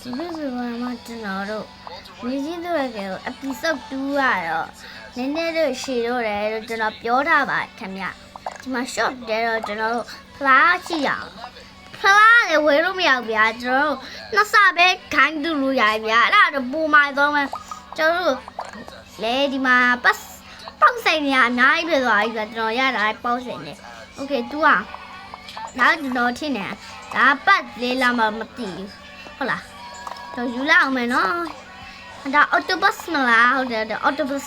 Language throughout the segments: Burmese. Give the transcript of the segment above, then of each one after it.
ဒီလိုဆိုမှကျွန်တော်တို့မြင်းချင်းတို့ရဲ့ကို episode 2ကတော့နည်းနည်းတော့ရှည်တော့တယ်လို့ကျွန်တော်ပြောထားပါခင်ဗျဒီမှာ short တဲ့တော့ကျွန်တော်တို့ဖလားရှိရအောင်ဖလားလည်းဝယ်လို့မရဘူးဗျာကျွန်တော်တို့နှစ်ဆပဲခိုင်းတူလို့ရတယ်ဗျာအဲ့ဒါတော့ပူမိုင်းတော့မယ်ကျွန်တော်တို့လေဒီမှာပတ်ပေါက်ဆိုင်နေရအများကြီးပဲသွားပြီဗျာကျွန်တော်ရတာပေါက်ဆိုင်နေ okay တူอ่ะနောက်ကျွန်တော်ထင်တယ်ဒါပတ်လေးလာမှမသိဘူး ဟုတ်လားတော့ယူလိုက်အောင်မယ်နော်ဒါ octopus မလားဟုတ်တယ်ဒါ octopus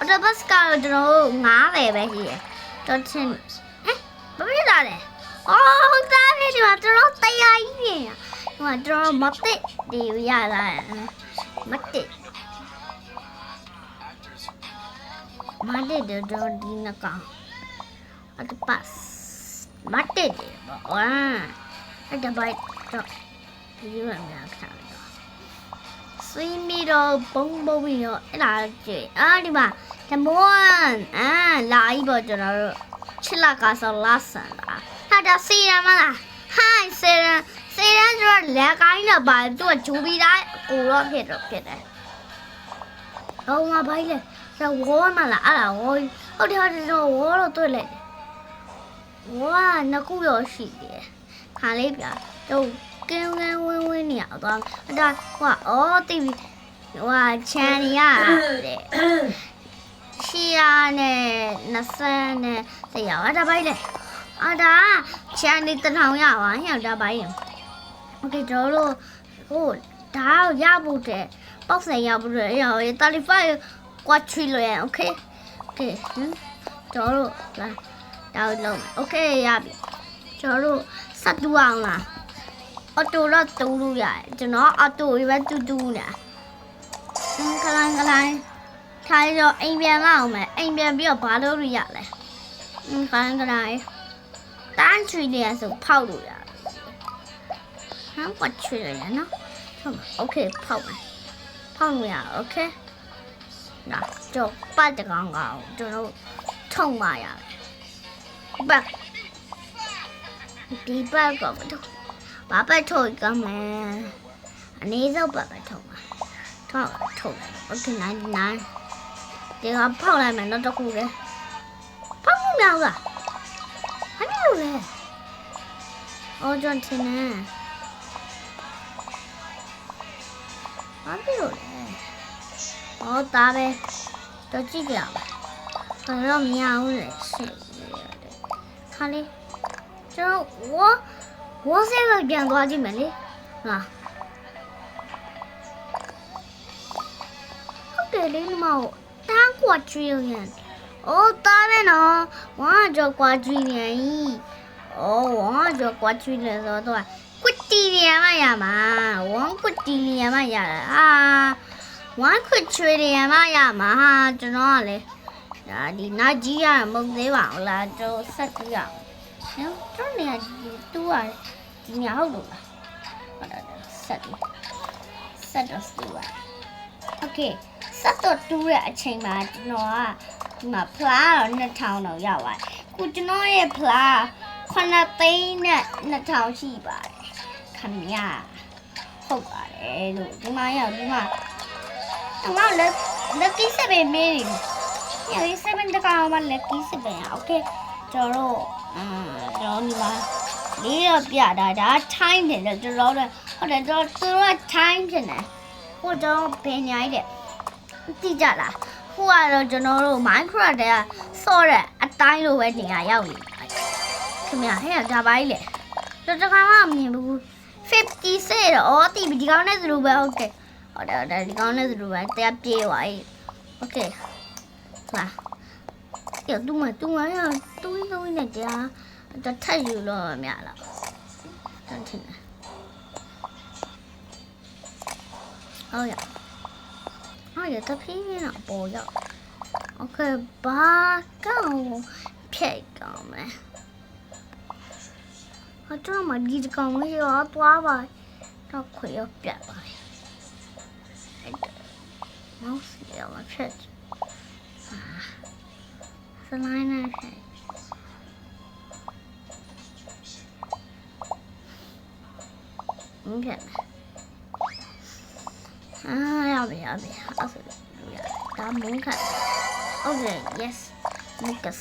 octopus ကတော့ကျွန်တော်တို့90ပဲရှိတယ်တော့ထင်ဟမ်ဘာဖြစ်လာလဲအော်ဟုတ်တယ်ဒီမှာကျွန်တော်တရားကြီးပြင်ဒီမှာကျွန်တော်မတစ်ဒီရလာမတစ်မတစ်တော့ဒီနကောင် octopus မတစ်တယ်ပေါ့ဝမ်းအဲ့ဒါပိုက်တော့ ဒီလိုများခါတော့ဆွေးမီတော့ဘုံဘုံပြီးတော့အဲ့ဒါကြည့်အာဒီမှာဓမွန်အာလာကြီးပေါ့ကျွန်တော်တို့ချစ်လာကဆောလာဆန်တာဟာဒါစီရမလားဟိုင်းစီရစီရကျတော့လက်ကိုင်းတော့ပါသူကဂျူပြီးတိုင်းကိုတော့ဖြစ်တော့ဖြစ်တယ်ဟောမှာဘိုင်းလေဒါဝေါ်မလားအဲ့ဒါဝေါ်ဟုတ်တယ်ဟုတ်တယ်တော့ဝေါ်တော့တွေ့လိုက်တယ်ဝါနှစ်ခုရောရှိတယ်ခါလေးပြတော့ 꽤꽤 nguyên 어떤 어떤 와 어디 와 찬이야 시안에 나선에 대야 와다 바이래 아다 찬이 뜨나오야 와 형다 바이래 오케이 저로 오 다우 야부데 박스 야부데 야 달리파이 꽈치로야 오케이 오케이 응 저로 나 다우 놈 오케이 야비 저로 사두왕라 အောင်လားအော်တိုတော့တူလို့ရတယ်ကျွန်တော်အော်တိုပဲတူတူနေတာအင်းကလိုင်းကလိုင်းထိုင်တော့အိမ်ပြန်မအောင်မယ်အိမ်ပြန်ပြီးတော့ဘာလုပ်လို့ရလဲအင်းကလိုင်းကလိုင်းတန်းချွေနေရဆိုဖောက်လို့ရတယ်ဟမ်ပတ်ချွေရနော်ဟုတ်ပါโอเคဖောက်မယ်ဖောက်လို့ရโอเคနာတော့ပတ်တကောင်ကောင်ကျွန်တော်ထုံပါရတယ် ဘက်ဒီဘက်ကမတော့ ဘာပဲထုတ်ကမယ်အနေဆုံးဘက်ပဲထုတ်ပါထုတ်ထုတ်โอเคနိုင်နိုင်ဒီကဖောက်လိုက်မယ်တော့တခုလေဖောက်မှုမလားဟာမလို့လေအော်ဂျန်တင်နေဘာလို့လဲအော်ဒါပဲတော့ကြည့်ကြပါဘာလို့မရဘူးလဲရှင်းရတယ် ခါလေးကျွန်တော်ဝါ ဝါဆေးပဲပြန်သွားကြည့်မယ်လေဟာဟုတ်တယ်လေမမတန်းကွာကျွေးရင်အိုးတားမယ်နော်ဝါကြောကွာကျွေးနေရင်အိုးဝါကြောကွာကျွေးနေဆိုတော့ကွတီနေရမှရမှာဝမ်ကွတီနေရမှရတာဟာဝမ်ခွချွေနေရမှရမှာဟာကျွန်တော်ကလေဒါဒီနာကြီးရမုံသေးပါဘူးလားတော့ဆက်ကြည့်ရအောင်နော်တော့နေရာဒီတူရ ဒီညာဟုတ်လို့လားဟုတ်တယ်ဆက်ပြီးဆက်တော့တူရโอเคဆက်တော့တူးတဲ့အချိန်မှာကျွန်တော်ကဒီမှာဖလားတော့2000တော့ရောက်ပါတယ်ခုကျွန်တော်ရဲ့ဖလား9သိန်းနဲ့2000ရှိပါတယ်ခင်ဗျာဟုတ်ပါတယ်လို့ဒီမှာရောက်ဒီမှာတော့လက်လက်ကိစ္စပဲမေးနေတယ် Yeah, we seven တကောင်မှလက်ကြီးစစ်ပဲโอเคကျွန်တော်တို့အာကျွန်တော်ဒီမှာ လေးရပြတာဒါ time တယ်လေကျွန်တော်တို့ဟုတ်တယ်ကျွန်တော်တို့က time ဖြစ်နေဟိုတော့ဘယ်ညာကြီးတဲ့တိကြလားဟိုကတော့ကျွန်တော်တို့ Minecraft တဲ့ဆော့တဲ့အတိုင်းလိုပဲနေရာရောက်နေခင်ဗျာဟဲ့ဒါပါကြီးလေတော်တကောင်မှမမြင်ဘူး50 set တော့အော်တီဒီကောင်နဲ့သူလိုပဲဟုတ်ကဲ့ဟုတ်တယ်ဟုတ်တယ်ဒီကောင်နဲ့သူလိုပဲတရားပြေးသွားပြီโอเค လာရတူမတူမရတူးတူးနဲ့ကြာတထက်ယူလို့မရလားတန်တင်ဟုတ်ရဟုတ်ရတဖီးနေတော့ပေါ်ရောက်โอเคဘာကောင်ဖြိတ်ကောင်မယ်ဟာတော့မဒီကောင်မရောသွားပါတော့ခွေရပြတ်ပါမောက်စီရမဖြတ် สไลด์น่า ဟုတ်ကဲ့အာရပြီရပြီအဲ့ဆိုလို့ရဒါမုန်းခတ် Okay yes Lucas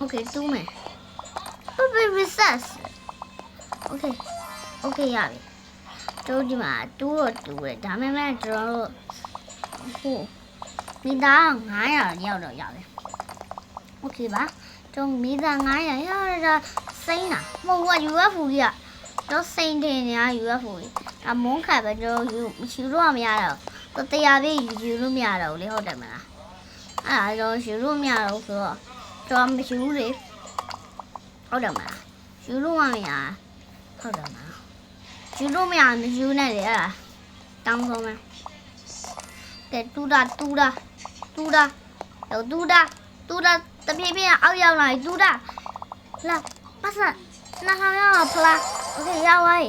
Okay တူးမယ် Baby recess Okay Okay ရပြီတို့ဒီမှာတူးတော့တူးပဲဒါမှမဟုတ်ကျွန်တော်တို့ဟိုမိသား900ရောက်တော့ရောက်တယ် Okay ပါကျွန်မိသား900ရောက်တော့ စိမ့်တာမဟုတ်ဘူး UFO ကြီးอ่ะတော့စိမ့်တယ်ညာ UFO ကြီးအမုန်းခတ်ပဲကျွန်တော်ယူယူလို့မရတော့တော့တရားပြည့်ယူလို့မရတော့ဘူးလေဟုတ်တယ်မလားအဲ့ဒါကျွန်တော်ယူလို့မရတော့ဆိုတော့ကျွန်တော်မယူဘူးလေဟုတ်တယ်မလားယူလို့မရဟုတ်တယ်မလားယူလို့မရမယူနဲ့လေအဲ့ဒါတောင်းဆုံးမယ်ကဲတူတာတူတာတူတာတော့တူတာတူတာတပြေးပြေးအောက်ရောက်လာတူတာလာ ပတ်စနားထောင်ရအောင်ဖလားโอเคရောက်ပါပြီ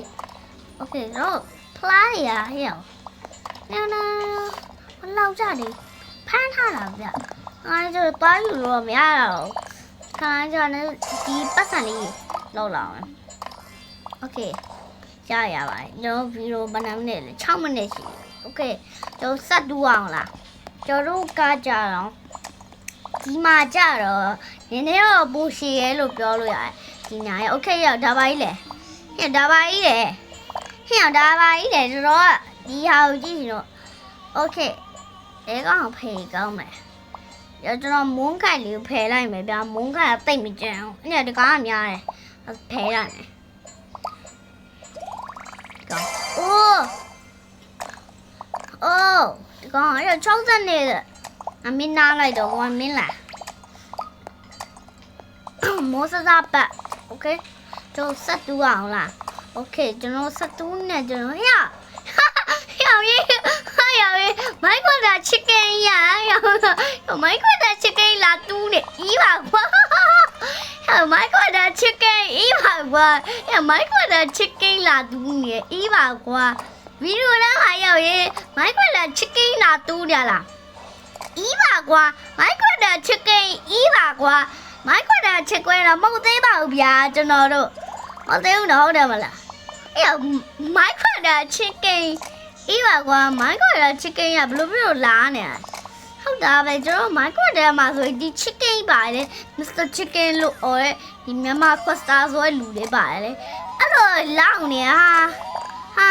โอเคတော့ဖလားရဟဲ့နော်နော်ဘလောက်ကြတယ်ဖမ်းထားတာဗျအားကျတော့တွားယူလို့မရတော့ခါကျတော့ဒီပတ်စံလေးလောက်လာအောင်โอเคရရပါတယ်ကျွန်တော်ဗီဒီယိုဘယ်နှမိနစ်လဲ6မိနစ်ရှိတယ်โอเคကျွန်တော်ဆက်တူအောင်လားကျွန်တော်ကကြတော့ဒီမှာကြတော့နည်းနည်းတော့ပူရှည်ရဲလို့ပြောလို့ရတယ် ဒီညာရဲ့โอเคရောက်ဒါပါကြီးလေဟဲ့ဒါပါကြီးလေဟဲ့ဒါပါကြီးလေကျွန်တော်ကဒီဟာကိုကြည့်ရင်တော့โอเคအဲကောင်ဖေကောင်းမယ်ရကျွန်တော်မုန်းခိုက်လေးကိုဖယ်လိုက်မယ်ဗျာမုန်းခိုက်ကတိတ်မကြမ်းဘူးအဲ့ဒါတကားကများတယ်ဖယ်လိုက်မယ်ကောင်းအိုးအိုးဒီကောင်အဲ့60နေတဲ့ အမင်းနားလိုက်တော့ကွာမင်းလာ မောစစားပတ်โอเคကျွန်တော်ဆက်တူအောင်လားโอเคကျွန်တော်ဆက်တူနဲ့ကျွန်တော်ဟရဟရရေးဟာရရေးမိုက်ခွန်တာချစ်ကင်ရရမိုက်ခွန်တာချစ်ကင်လာတူးနေဤပါကွာဟဲ့မိုက်ခွန်တာချစ်ကင်ဤပါကွာဟဲ့မိုက်ခွန်တာချစ်ကင်လာတူးနေဤပါကွာဗီဒီယိုလားဟာရောက်ရေးမိုက်ခွန်တာချစ်ကင်လာတူးကြလား အီးပါကွာမိုက်ခွတ်တာချစ်ကိန်းအီးပါကွာ မိုက်ခွတ်တာချစ်ကွဲတော့မဟုတ်သေးပါဘူးဗျာကျွန်တော်တို့မဟုတ်သေးဘူးနော်ဟုတ်တယ်မလားအေးမိုက်ခွတ်တာချစ်ကိန်းအီးပါကွာမိုက်ခွတ်တာချစ်ကိန်းကဘလို့ဘလို့လားနေဟုတ်တာပဲကျွန်တော်မိုက်ခွတ်တဲ့မှာဆိုဒီချစ်ကိန်းပါတယ်မစ္စတာချစ်ကိန်းလို့အော်တဲ့ဒီမြန်မာခွတ်စတာဆိုတဲ့လူတွေပါတယ်လေအဲ့တော့လောင်းနေဟာဟာ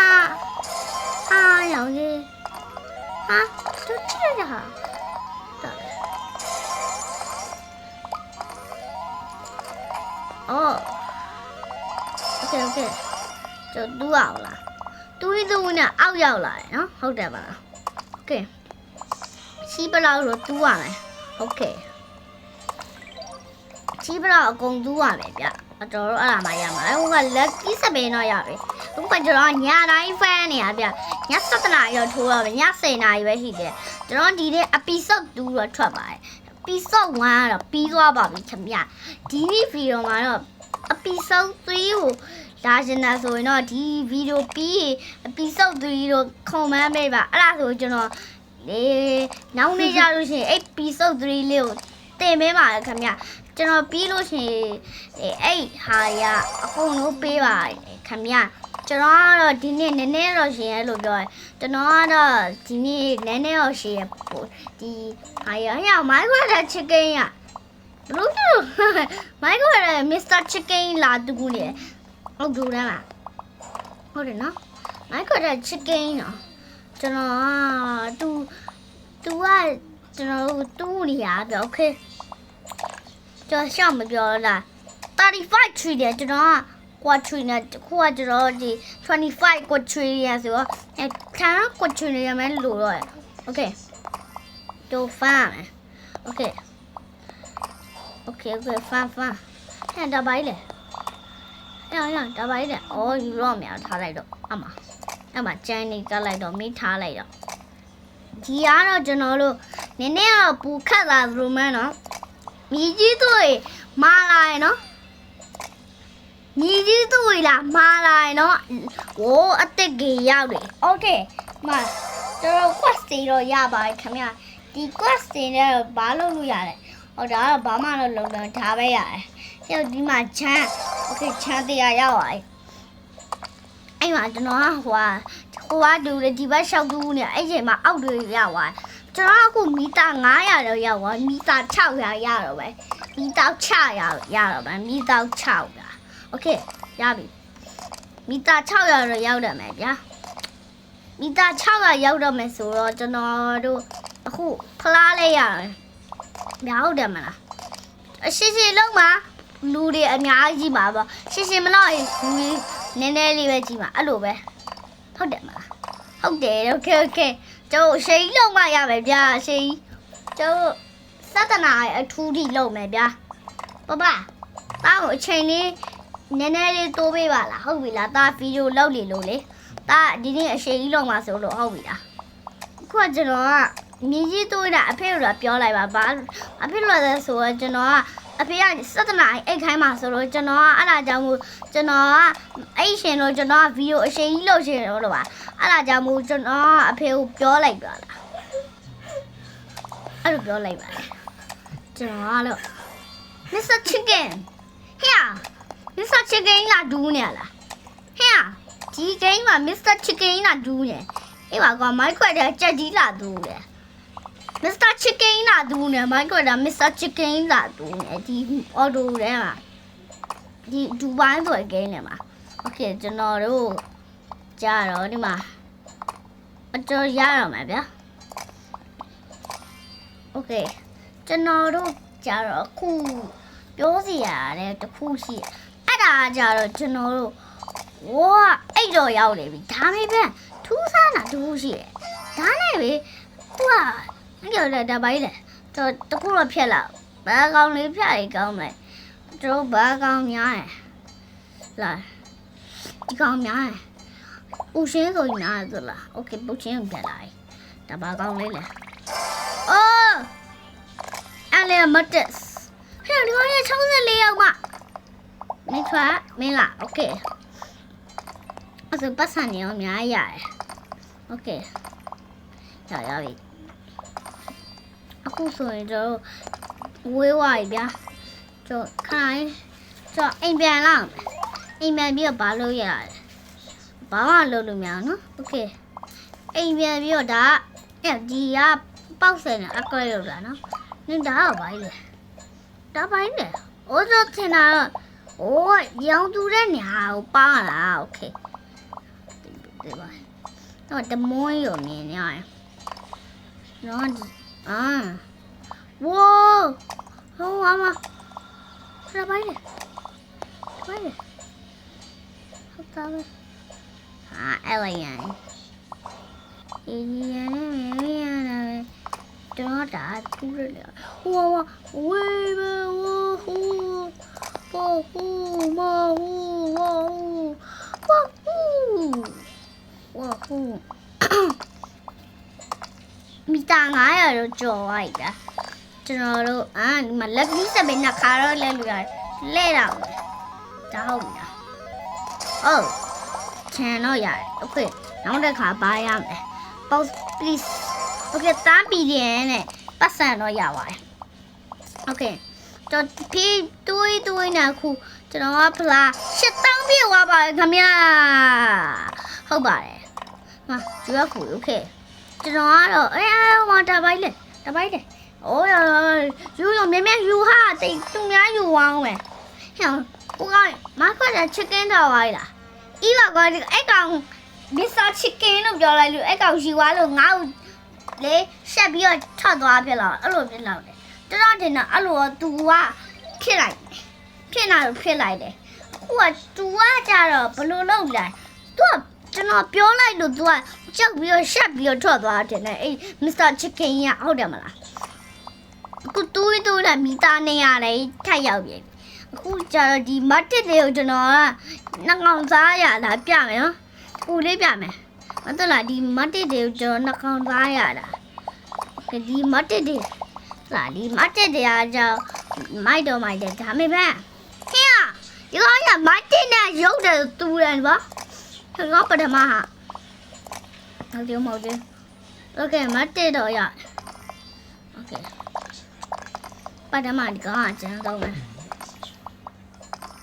ဟာရောင်ကြီးဟာတို့ ချစ်ရဟာ哦，OK OK，就တူအောင်လားတူးတူးနဲ့အောက်ရောက်လာတယ်နော်ဟုတ်တယ်ပါလား OK ချီးပလောက်လို့တူးရမယ် OK ချီးပလောက်အကုန်တူးရမယ်ဗျအတော်တော့အဲ့ဒါမှရမှာဟိုက lucky စပင်းတော့ရပြီဟိုကကျွန်တော်ညတိုင်း fan နေရဗျည7နာရီတော့ထိုးရမယ်ည10နာရီပဲရှိတယ်ကျွန်တော်ဒီနေ့ episode 2တော့ထွက်ပါတယ် episode 1ကတော့ပြီးသွားပါပြီခင်ဗျဒီနေ့ဗီဒီယိုမှာတော့ episode 3ကိုလာချင်တာဆိုရင်တော့ဒီဗီဒီယိုပြီးရင် episode 3ကိုခုံမန်းပေးပါအဲ့ဒါဆိုကျွန်တော်လေနောက်နေ့ကြလို့ရှိရင် episode 3လေးကိုတင်ပေးပါခင်ဗျကျွန်တော်ပြီးလို့ရှိရင်အဲ့ဟာရအကုန်လုံးပေးပါခင်ဗျ ကျွန်တော်ကတော့ဒီနေ့နည်းနည်းတော့ရှင်ရဲလို့ပြောတယ်ကျွန်တော်ကတော့ဒီနေ့နည်းနည်းတော့ရှင်ရဲပို့ဒီဟာရဟဲ့မိုက်ခွက်တဲ့ chicken ရဘလို့လို့မိုက်ခွက်တဲ့ Mr. Chicken လာတူကူနေဟုတ်တူတယ်လားဟုတ်တယ်နော်မိုက်ခွက်တဲ့ chicken နော်ကျွန်တော်ကသူသူကကျွန်တော်တူးနေရပြီ okay ကျွန်တော်ရှောက်မပြောလား35 tree တယ်ကျွန်တော်က quatrain ခုကကျွန်တော်ဒီ25 quatrain ရဆိုတော့အဲခံ quatrain ရမယ်လို့တော့ okay တို့ဖမ်းမယ် okay okay okay ဖမ်းဖမ်းဟဲ့ဒါပါလေရရဒါပါလေအော်ယူတော့မြာထားလိုက်တော့အမအမကျန်းနေကလိုက်တော့မိထားလိုက်တော့ဒီကတော့ကျွန်တော်တို့နည်းနည်းတော့ပူခတ်လာသလိုမှန်းနော်မြည်ကြီးတို့မာလာရယ်နော် ညီကြီးသူ့လာမာလာရယ်နော်ဝိုးအစ်စ်ကြီးရောက်တယ်โอเคမတော်တော် quest တွေတော့ရပါတယ်ခင်ဗျာဒီ quest တွေနဲ့တော့ဘာလုပ်လို့ရလဲဟောဒါကတော့ဘာမှတော့လုပ်တော့ဒါပဲရတယ်ကျောက်ဒီမှာချမ်းโอเคချမ်းတရားရောက်ပါပြီအ အဲ့မှာကျွန်တော်ကဟိုဟာဟိုကတူတယ်ဒီဘက်လျှောက်တူနေအဲ့ချိန်မှာအောက်တွေရောက်သွားကျွန်တော်ကအခုမီတာ900တော့ရောက်သွားမီတာ600ရတော့ပဲမီတာ600ရတော့ပဲမီတာ600 โอเคရပြီမီတာ600တော့ရောက်တယ်မယ်ဗျာမီတာ600ရောက်တော့မယ်ဆိုတော့ကျွန်တော်တို့အခုဖလားလဲရတယ်မဟုတ်တယ်မလားအရှိရှိလုံးမှာလူတွေအများကြီးပါပေါ့ရှင်းရှင်းမလို့လူတွေနည်းနည်းလေးပဲကြီးပါအဲ့လိုပဲဟုတ်တယ်မလားဟုတ်တယ်โอเคโอเคကျိုးရှိန်လုံးမရမယ်ဗျာရှိန်ကျိုးသတ္တနာရဲ့အထူးထိလုံးမယ်ဗျာပပတားကိုအချိန်လေး နည်းနည်းလေးတိုးပေးပါလားဟုတ်ပြီလားတားဗီဒီယိုလောက်လေလို့လေတားဒီနေ့အရှိန်ကြီးလုံးမှာဆိုလို့ဟုတ်ပြီလားအခုကကျွန်တော်ကမြည်ကြီးတိုးတာအဖေတို့ကပြောလိုက်ပါဘာအဖေတို့လည်းဆိုတော့ကျွန်တော်ကအဖေကစက်တနာအိတ်ခိုင်းမှာဆိုတော့ကျွန်တော်ကအဲ့ဒါကြောင့်မို့ကျွန်တော်ကအဲ့ရှင်လို့ကျွန်တော်ကဗီဒီယိုအရှိန်ကြီးလုပ်ရှင်လို့ပါအဲ့ဒါကြောင့်မို့ကျွန်တော်ကအဖေကိုပြောလိုက်ပါလားအဲ့လိုပြောလိုက်ပါလားကျွန်တော်ကလို့ Mr. Chicken ဟဲ့ Mr. Chicken လာဒူးနေရလားဟဲ့ဒီ game မှာ Mr. Chicken လာဒူးနေအေးပါကွာမိုက်ခွက်တဲ့ကြက်ကြီးလာဒူးတယ် Mr. Chicken လာဒူးနေမိုက်ခွက်တာ Mr. Chicken လာဒူးနေဒီ auto ထဲမှာဒီဒူပိုင်းဆိုတဲ့ game ထဲမှာ Okay ကျွန်တော်တို့ကြာတော့ဒီမှာအကျော်ရတော့မှာဗျာ Okay ကျွန်တော်တို့ကြာတော့အခုပြောစီရတယ်တခုရှိတယ် အဲ့ဒါကြတော့ကျွန်တော်တို့ဝါအဲ့တော့ရောက်နေပြီဒါမေးပြန်ထူးဆန်းတာတခုရှိတယ်ဒါနဲ့ပဲသူကအဲ့ကြော်လက်တပိုင်းလေတော့တခုတော့ဖြက်လာဘာကောင်လေးဖြတ်ရင်ကောင်းမလဲတို့ဘာကောင်များရယ်လာဒီကောင်များရယ်ပူရှင်းဆိုရင်နားဆိုလားโอเคပူရှင်းကိုဖြတ်လာပြီဒါဘာကောင်လေးလဲအော်အဲ့လေမတ်တက်ဟဲ့ဒီကောင်ရ64ရောက်မှ နေထွားမင်းလားโอเคအဲ့ဒါပတ်စံနေအောင်များရတယ်โอเคရရပြီအခုဆိုရင်ကျွန်တော်ဝေးသွားပြီဗျာကျွန်တော်ခိုင်းကျွန်တော်အိမ်ပြန်လာမယ်အိမ်ပြန်ပြီးတော့ဘာလုပ်ရလဲဘာမှလုပ်လို့မရဘူးနော်โอเคအိမ်ပြန်ပြီးတော့ဒါအဲ့ဒီကပေါက်စင်နဲ့အကွဲရောက်လာနော်နင်ဒါကဘာလဲဒါပိုင်းလေအိုးတော့ထင်တာတော့ အိုးရောင်သူတဲ့ညာကိုပါလားโอเคဒီပါတော့တမွန်းရုံနေနေရတယ်နော်ဒီအာဝိုးဟောအမခရပိုင်းလေပိုင်းလေဟုတ်တာပဲအာအဲ့လိုက်ရင်အင်းရနေမြင်ရတာပဲတော့တာထူးရတယ်ဟိုဟိုဝေးဘဝဟူ ပိုဟူမဟူဝဟူဝဟူဝဟူမီတာ900တော့ကြော်လိုက်တာကျွန်တော်တို့အာဒီမှာလက်ကလေးစပင်းနှစ်ခါတော့လဲလူရတယ်လဲတော့ဒါဟုတ်ပြီလားဟုတ်ချန်တော့ရတယ်โอเคနောက်တစ်ခါပါရမယ် pause please โอเคတန်းပီဒီယန်နဲ့ပတ်စံတော့ရပါတယ်โอเค တော့ဖြီးတွေးတွေးနေခုကျွန်တော်ကဖလား8000ပြည့်သွားပါတယ်ခင်ဗျာဟုတ်ပါတယ်ဟာကျွေးခုโอเคကျွန်တော်ကတော့အဲဟောတပိုင်းလေတပိုင်းလေအိုးယူယူမြဲမြဲယူဟာတိတ်သူများယူအောင်မယ်ဟဲ့ကိုကမခွက်တဲ့ chicken တော့ပါလားဤပါကွာအဲ့ကောင်မစ္စတာ chicken လို့ပြောလိုက်လို့အဲ့ကောင်ယူသွားလို့ငါ့ကိုလေရှက်ပြီးတော့ထွက်သွားဖြစ်လာအဲ့လိုဖြစ်လာတယ် တော်တော်တင်တော့အဲ့လိုတော့ तू ကဖြစ်လိုက်ဖြစ်လာလို့ဖြစ်လိုက်တယ်အခုက तू ကကြတော့ဘလို့လုပ်လဲ तू ကကျွန်တော်ပြောလိုက်လို့ तू ကကြောက်ပြီးတော့ရှက်ပြီးတော့ထွက်သွားတယ်နဲ့အဲ့ Mr. Chicken ကဟုတ်တယ်မလားအခုတူးတူးလာမီတာနေရတယ်ထက်ရောက်ပြီအခုကျတော့ဒီမတ်တစ်တွေကိုကျွန်တော်ကနှကောင်စားရတာပြမယ်နော်ပူလေးပြမယ်မတော်လားဒီမတ်တစ်တွေကိုကျွန်တော်နှကောင်စားရတာဒီမတ်တစ်တွေ လာဒီမတ်တစ်တွေကကြောင့်မိုက်တော့မိုက်တယ်ဒါမေပဲဟင်းอ่ะဒီကောင်ကမတ်တစ်နဲ့ရုပ်တယ်တူတယ်ဗောကျွန်တော်ပထမဟာဟုတ်တယ်မဟုတ်တယ်โอเคမတ်တစ်တော့ရโอเคပထမဒီကောင်အကျန်းဆုံးပဲ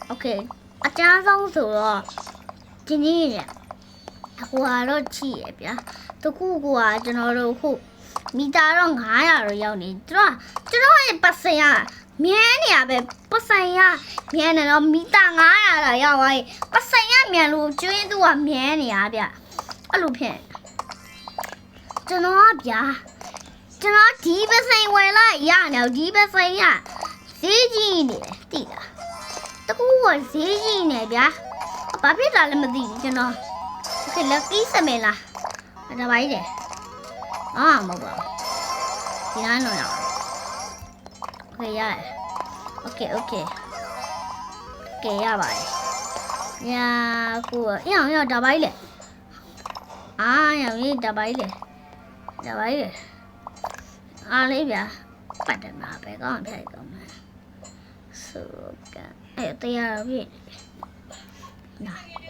โอเคအကျန်းဆုံးဆိုတော့ဒီနေ့ရ ဟိုကတော့ချီရဗျာတခုကကျွန်တော်တို့ခု မီတာတော့900တော့ရောက်နေကျွန်တော်ကျွန်တော်ရဲ့ပတ်စံရမြန်းနေရပဲပတ်စံရမြန်းနေတော့မီတာ900တော့ရောက်သွားပြီပတ်စံရမြန်လို့ကျွင်းသူကမြန်းနေရဗျအဲ့လိုဖြစ်ကျွန်တော်ကဗျာကျွန်တော်ဒီပတ်စံဝယ်လိုက်ရနေဒီပတ်စံရဈေးကြီးနေတယ်တိလားတကူကဈေးကြီးနေဗျာဘာဖြစ်တာလဲမသိဘူးကျွန်တော် โอเคลักกี้စမယ်လားအဲ့ဒါပါကြီးတယ် အာမဟုတ်ပါဘူးဒီတိုင်းလုံးရအောင်ခေရရ Okay okay ကဲရပါတယ်ညာကိုအင်းအောင်ရဒါပိုင်းလေအာရောင်ရေးဒါပိုင်းလေဒါပိုင်းလေအားလေးဗျာပတ်တယ်မှာပဲကောင်းဖြိုက်ကောင်းမှာဆိုကဲအဲ့တရားပြည့်နော်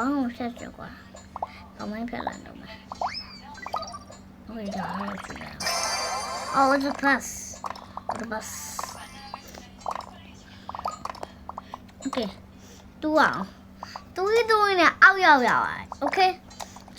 ကောင်းအောင်ဆက်ကြကွာ။အမိုင်းဖက်လာတော့မယ်။ဟိုကြာရပြီ။ Oh the bus. The bus. Okay. တူအောင်။တူရီတူရီနဲ့အောက်ရောက်ရပါ။ Okay.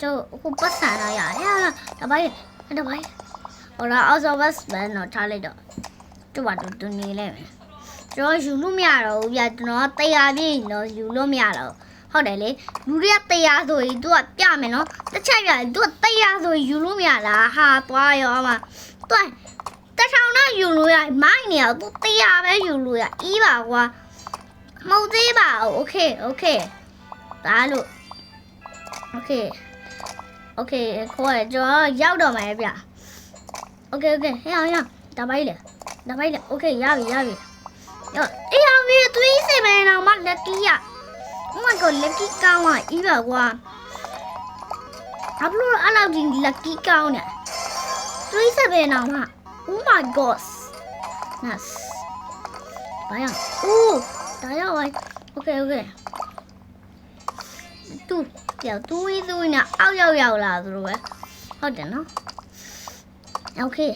ကျွန်တော်အခုပတ်စံတော့ရတယ်။ဟာတပိုင်းတပိုင်း။ဟိုတော့ out of bus ပဲတော့ထားလိုက်တော့။တူပါတူတူနေလိုက်မယ်။ကျွန်တော်ယူလို့မရတော့ဘူးဗျာကျွန်တော်တရားပြင်းတော့ယူလို့မရတော့ဘူး ဟုတ်တယ်လေလူတွေကတရားဆိုရင် तू ကပြမယ်နော်တစ်ချက်ပြ तू ကတရားဆိုရင်ယူလို့မရလားဟာသွားရောအမ तू တထောင်တော့ယူလို့ရမိုင်းနေရ तू တရားပဲယူလို့ရအီးပါကွာမဟုတ်သေးပါဘူး okay okay ဒါလို့ okay okay ခေါ်ရကျွန်တော်ရောက်တော့မယ်ဗျ okay okay ဟဲ့အောင်ရဒါပါကြီးလေဒါပါကြီးလေ okay ရပြီရပြီရောအေးအောင်ပြီသွေးစင်မယ်တော့မလက်ကီးရ Oh my god lucky ကောင်းอ่ะอีแบบว่าအဘလို့အဲ့လောက်ဒီ lucky ကောင်းเนี่ย37နောင်မှာ Oh my god nice ဘာရအိုးဒါရောက်ပါ Okay okay တူပြောတူဝီးသူနဲ့အောက်ရောက်ရောက်လာသူတို့ပဲဟုတ်တယ်နော် Okay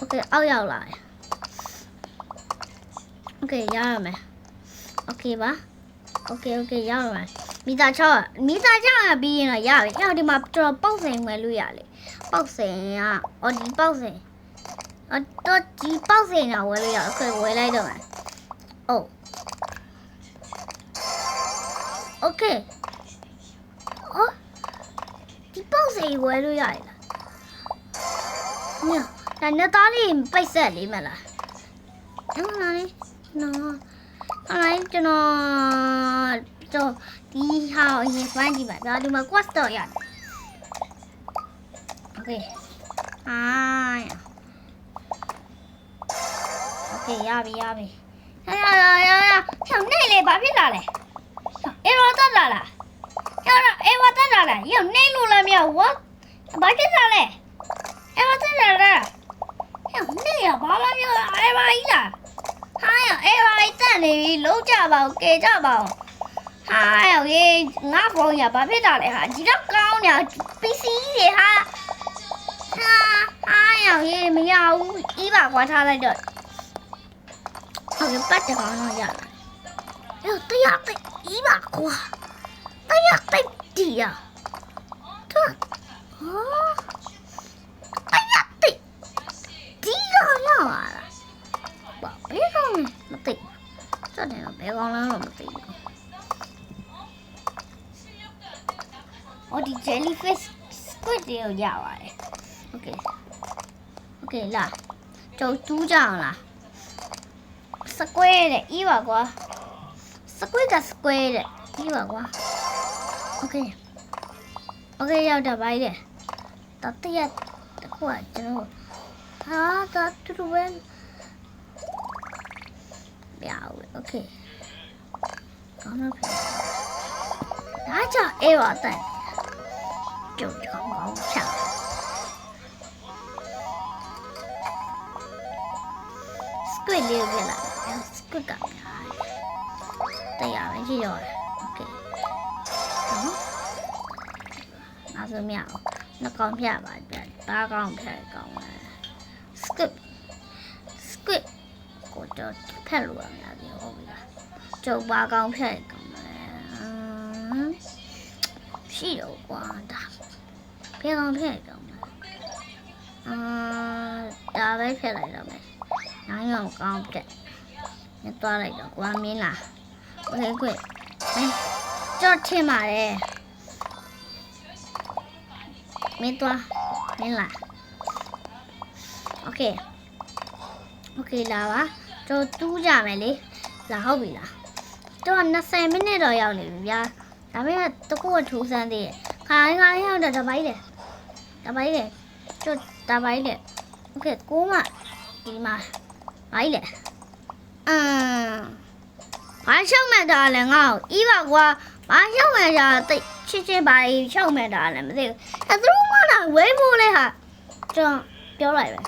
Okay အောက်ရောက်လာ Okay ရရမယ် Okay ပါ โอเคโอเคရပါမယ်မီတာ6อ่ะမီတာ6อ่ะပြီးရင်တော့ရပြီအဲ့ဒီမှာကျွန်တော်ပေါက်စိန်ဝယ်လို့ရလေပေါက်စိန်ကအော်ဒီပေါက်စိန်အော်တော့ဒီပေါက်စိန်ကဝယ်လို့ရโอเคဝယ်လိုက်တော့မယ်အိုးโอเคအော်ဒီပေါက်စိန်ဝယ်လို့ရလားညဒါနဲ့သားလေးပိတ်ဆက်လေးမလားနော်နော်နော် အဲကျွန်တော်ကျွန်ဒီဟာကိုအရင်ဖမ်းကြည့်ပါဗျာဒီမှာ quest တော့ရတယ် okay အာရ okay ရပြီရပြီရရရရရဖြောင်းနေလေဘာဖြစ်လာလဲအေရောတက်လာလားကျော်တော့အေဝတက်လာလားရုပ်နေလို့လားမြောက် what ဘာဖြစ်လာလဲအေဝတက်လာလားရုပ်နေရဘာလားမြောက်အေဝကြီးလား အေးပါတက်နေပြီလုံးကြပါဦးကဲကြပါဦးဟာရရေငါဖုန်းရဘာဖြစ်တာလဲဟာဒီတော့ကောင်းနေ PC တွေဟာဟာဟာရရေမရဘူးအီးပါကွာထားလိုက်တော့ဟုတ်ကဲ့ပတ်တကောင်တော့ရလာရောတရားတိတ်အီးပါကွာတရားတိတ်ဒီရတော့ဟာ squid တွေကိုရပါတယ်။ Okay. Okay လာကျုပ်တူးကြအောင်လား။ square တဲ့ဤပါကွာ။ squid က square တဲ့ဤပါကွာ။ Okay. Okay ရောက်တာပါလေ။တတရတခုကကျွန်တော်ဟာတတူတူပဲ မရဘူးโอเคကောင်းတော့ဖြစ်ဒါကြောင့်အေးပါတဲ့ 就朝楼上。Squid 溜进来了，Squid 搞不了。对呀、啊，没气球了。OK。拿什么？那钢片吧，把把钢片搞完。Squid。Squid。我这太弱了，那家伙。就把钢片搞完。嗯。气球光大。 ဖက်လို့ရမလားဒီဟုတ်ပြီလားကျုပ်ပါကောင်းဖက်ကောင်းတယ်အမ်ရှိတော့ကွာဒါဖက်ကောင်းဖက်ကောင်းတယ်အာဒါပဲဖက်လိုက်တော့မယ်နိုင်အောင်ကောင်းဖက်ညသွားလိုက်တော့ကွာမင်းလားโอเคခွမင်းကြော့ထင်ပါတယ်မင်းသွားမင်းလားโอเค โอเคလာပါတော့တူးကြမယ်လေလာဟုတ်ပြီလားတော့20မိနစ်တော့ရောက်နေပြီဗျာဒါပေမဲ့တကူကထူးဆန်းသေးတယ်ခါရင်ခါရင်ရောက်တော့တပိုင်းလေ တပိုင်းလေကျတော့တပိုင်းလေโอเคကိုမဒီမှာဘိုင်းလေအမ်ဘာရှောက်မဲ့တာလဲငါ့ကိုဤပါကွာဘာရှောက်မဲ့တာတိတ်ချစ်ချစ်ပါရှောက်မဲ့တာလဲမသိဘူးအဲသူတို့မလာဝဲဖို့လဲဟာကျွန်တော်ပြောလိုက်ပဲ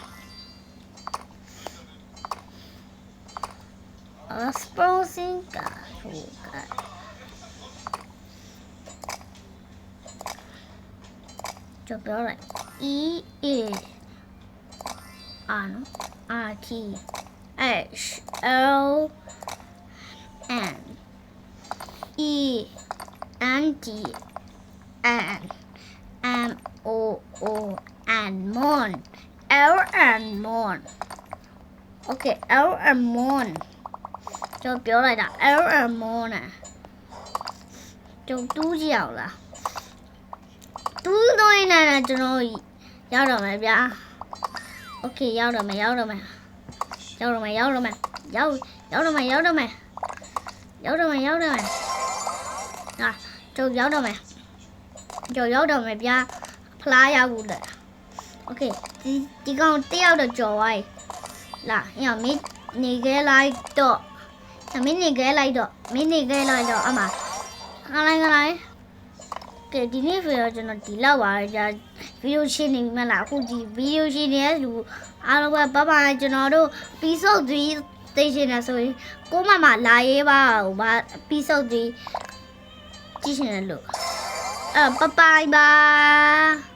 Exposing Garuga. Choပြောလိုက် Çok da alright. E R T H L N E N D N M O O and Mon L and Mon Okay L and Mon 就表来的 L and Mon 啊，就都叫了。 န်တော်တူးကြည့်အောင်လားတူးတော့ရင်လည်းကျွန်တော်ရောက်တော့မယ်ဗျာ Okay ရောက်တော့မယ်ရောက်တော့မယ်ရောက်တော့မယ်ရောက်တော့မယ်ရောက်ရောက်တော့မယ်ရောက်တော့မယ်ရောက်တော့မယ်ရောက်တော့မယ်ဟာကျွန်တော်ရောက်တော့မယ်ကျွန်တော်ရောက်တော့မယ်ဗျာဖလားရောက်ဘူးလေ Okay ဒီဒီကောင်တယောက်တော့ကြော်သွားပြီလာညမင်းနေခဲ့လိုက်တော့မင်းနေခဲ့လိုက်တော့မင်းနေခဲ့လိုက်တော့အမခလိုက်ခလိုက် ကဲဒီနေ့ဗီဒီယိုကျွန်တော်ဒီလောက်ပါကြာဗီဒီယိုရှင်းနေပြီမလားအခုဒီဗီဒီယိုရှင်းနေတဲ့လူအားလုံးပဲဘဘကျွန်တော်တို့ပီဆုပ်သီးသိရှင်နေဆိုရင်ကိုမမလာရေးပါဟိုဘာပီဆုပ်သီးကြည့်ရှင်တယ်လို့အဲဘိုင်ဘိုင်